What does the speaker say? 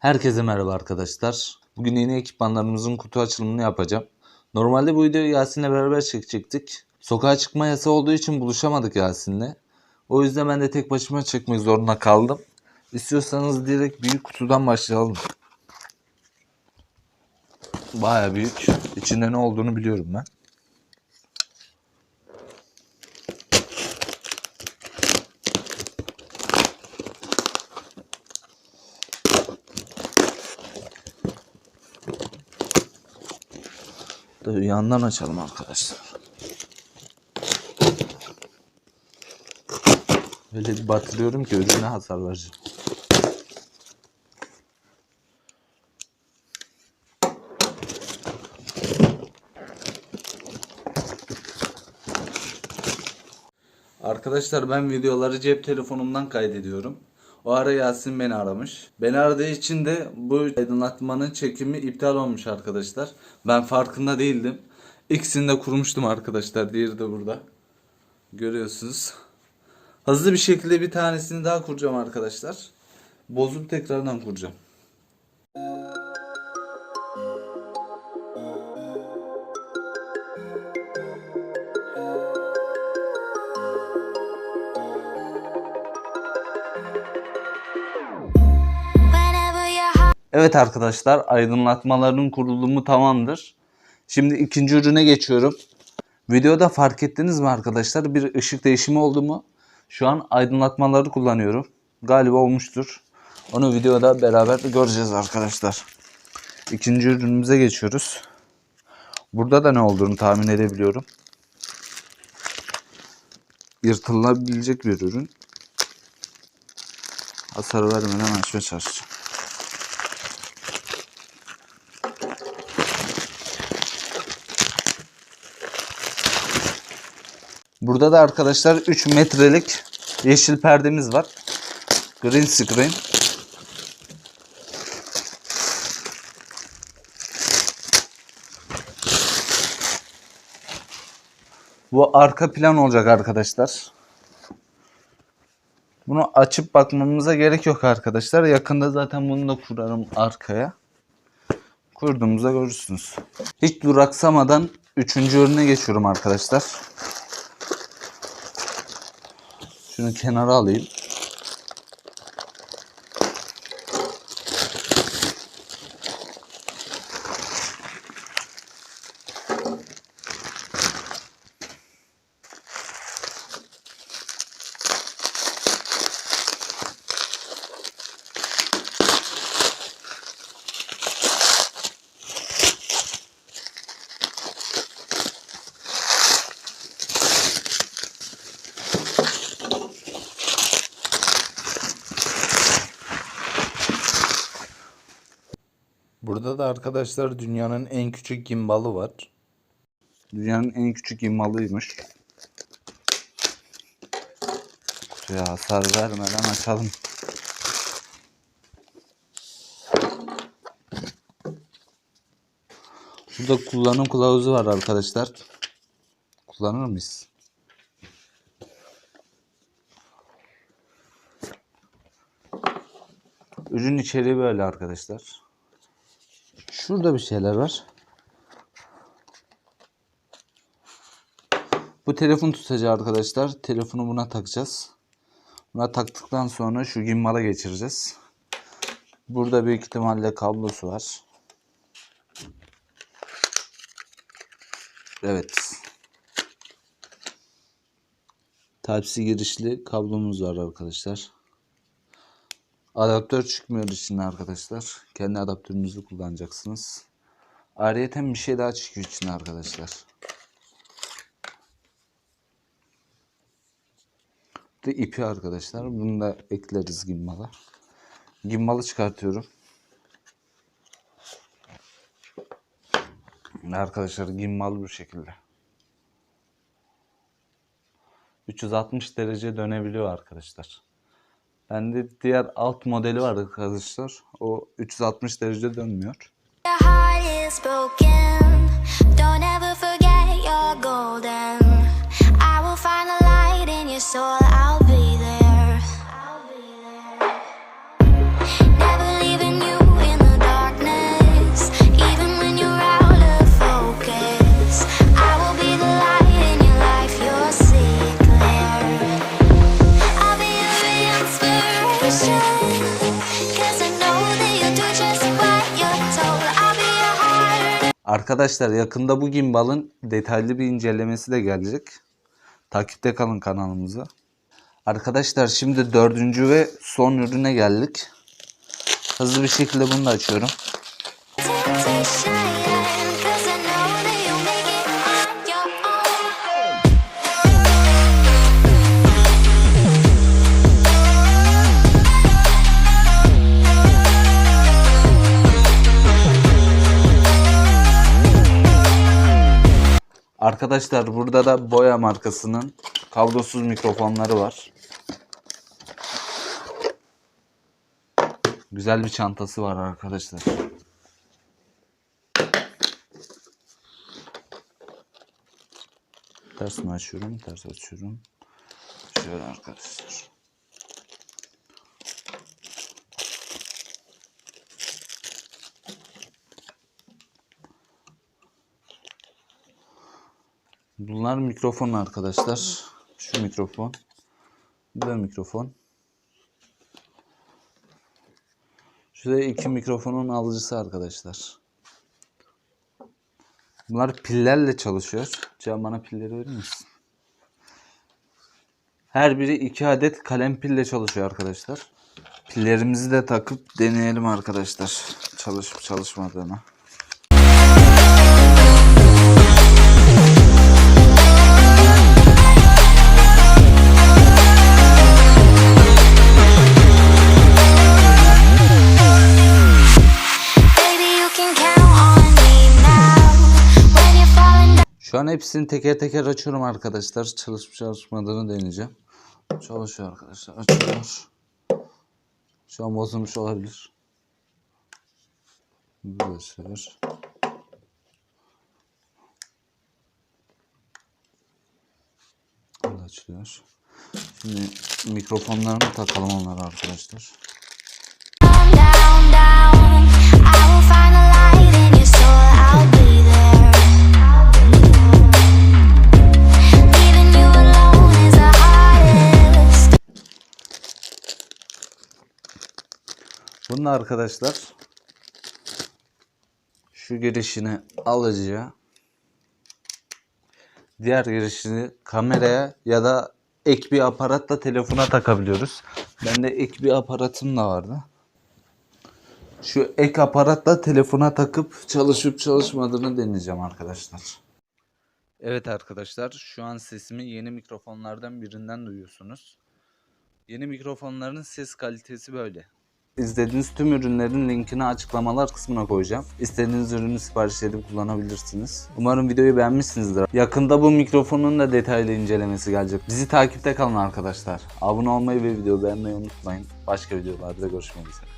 Herkese merhaba arkadaşlar. Bugün yeni ekipmanlarımızın kutu açılımını yapacağım. Normalde bu videoyu Yasin'le beraber çekecektik. Sokağa çıkma yasağı olduğu için buluşamadık Yasin'le. O yüzden ben de tek başıma çekmek zorunda kaldım. İstiyorsanız direkt büyük kutudan başlayalım. Baya büyük. İçinde ne olduğunu biliyorum ben. Dur yandan açalım arkadaşlar. Öyle bir batırıyorum ki ürüne hasar verecek. Arkadaşlar ben videoları cep telefonumdan kaydediyorum. O ara Yasin beni aramış. Beni aradığı için de bu aydınlatmanın çekimi iptal olmuş arkadaşlar. Ben farkında değildim. İkisini de kurmuştum arkadaşlar. Diğeri de burada. Görüyorsunuz. Hızlı bir şekilde bir tanesini daha kuracağım arkadaşlar. Bozup tekrardan kuracağım. Evet arkadaşlar aydınlatmaların kurulumu tamamdır. Şimdi ikinci ürüne geçiyorum. Videoda fark ettiniz mi arkadaşlar bir ışık değişimi oldu mu? Şu an aydınlatmaları kullanıyorum. Galiba olmuştur. Onu videoda beraber göreceğiz arkadaşlar. İkinci ürünümüze geçiyoruz. Burada da ne olduğunu tahmin edebiliyorum. Yırtılabilecek bir ürün. Hasar vermeden açmaya çalışacağım. Burada da arkadaşlar 3 metrelik yeşil perdemiz var. Green screen. Bu arka plan olacak arkadaşlar. Bunu açıp bakmamıza gerek yok arkadaşlar. Yakında zaten bunu da kurarım arkaya. Kurduğumuzda görürsünüz. Hiç duraksamadan üçüncü ürüne geçiyorum arkadaşlar. Şunu kenara alayım. Burada da arkadaşlar dünyanın en küçük gimbalı var. Dünyanın en küçük gimbalıymış. Kutuya hasar vermeden açalım. Burada kullanım kılavuzu var arkadaşlar. Kullanır mıyız? Ürün içeriği böyle arkadaşlar. Şurada bir şeyler var. Bu telefon tutacağı arkadaşlar. Telefonu buna takacağız. Buna taktıktan sonra şu gimbala geçireceğiz. Burada büyük ihtimalle kablosu var. Evet. Type-C girişli kablomuz var arkadaşlar. Adaptör çıkmıyor içinden arkadaşlar. Kendi adaptörünüzü kullanacaksınız. Ayrıca bir şey daha çıkıyor içinden arkadaşlar. Bu ipi arkadaşlar. Bunu da ekleriz gimbala. Gimbalı çıkartıyorum. Arkadaşlar gimbal bu şekilde. 360 derece dönebiliyor arkadaşlar. Bende diğer alt modeli var arkadaşlar. O 360 derece dönmüyor. your. Arkadaşlar yakında bu gimbalın detaylı bir incelemesi de gelecek. Takipte kalın kanalımıza. Arkadaşlar şimdi dördüncü ve son ürüne geldik. Hızlı bir şekilde bunu da açıyorum. Arkadaşlar burada da Boya markasının kablosuz mikrofonları var. Güzel bir çantası var arkadaşlar. Ters mi açıyorum? Ters açıyorum. Şöyle arkadaşlar. Bunlar mikrofon arkadaşlar. Şu mikrofon. Bu da mikrofon. Şu da iki mikrofonun alıcısı arkadaşlar. Bunlar pillerle çalışıyor. Can bana pilleri verir misin? Her biri iki adet kalem pille çalışıyor arkadaşlar. Pillerimizi de takıp deneyelim arkadaşlar. Çalışıp çalışmadığını. An hepsini teker teker açıyorum arkadaşlar. Çalışıp çalışmadığını deneyeceğim. Çalışıyor arkadaşlar. Açıyor. Şu an bozulmuş olabilir. Bu da açılıyor. Şimdi mikrofonlarını takalım onlara arkadaşlar. Bunun arkadaşlar şu girişini alacağım. Diğer girişini kameraya ya da ek bir aparatla telefona takabiliyoruz. Bende ek bir aparatım da vardı. Şu ek aparatla telefona takıp çalışıp çalışmadığını deneyeceğim arkadaşlar. Evet arkadaşlar şu an sesimi yeni mikrofonlardan birinden duyuyorsunuz. Yeni mikrofonların ses kalitesi böyle. İzlediğiniz tüm ürünlerin linkini açıklamalar kısmına koyacağım. İstediğiniz ürünü sipariş edip kullanabilirsiniz. Umarım videoyu beğenmişsinizdir. Yakında bu mikrofonun da detaylı incelemesi gelecek. Bizi takipte kalın arkadaşlar. Abone olmayı ve videoyu beğenmeyi unutmayın. Başka videolarda görüşmek üzere.